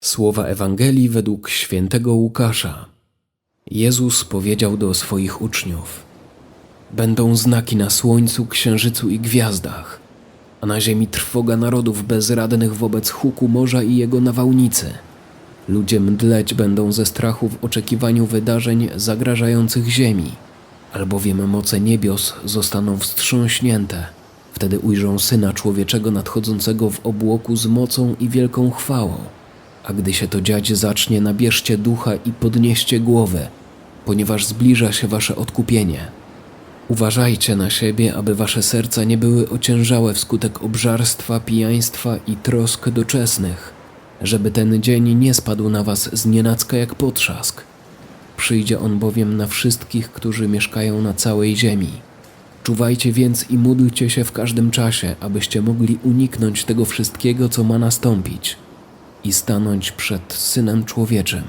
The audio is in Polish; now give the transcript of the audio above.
Słowa Ewangelii według świętego Łukasza. Jezus powiedział do swoich uczniów: Będą znaki na słońcu, księżycu i gwiazdach, a na ziemi trwoga narodów bezradnych wobec huku morza i jego nawałnicy. Ludzie mdleć będą ze strachu w oczekiwaniu wydarzeń zagrażających ziemi, albowiem moce niebios zostaną wstrząśnięte. Wtedy ujrzą Syna Człowieczego nadchodzącego w obłoku z mocą i wielką chwałą. A gdy się to dziać zacznie, nabierzcie ducha i podnieście głowy, ponieważ zbliża się wasze odkupienie. Uważajcie na siebie, aby wasze serca nie były ociężałe wskutek obżarstwa, pijaństwa i trosk doczesnych, żeby ten dzień nie spadł na was znienacka jak potrzask. Przyjdzie on bowiem na wszystkich, którzy mieszkają na całej ziemi. Czuwajcie więc i módlcie się w każdym czasie, abyście mogli uniknąć tego wszystkiego, co ma nastąpić i stanąć przed Synem Człowieczym.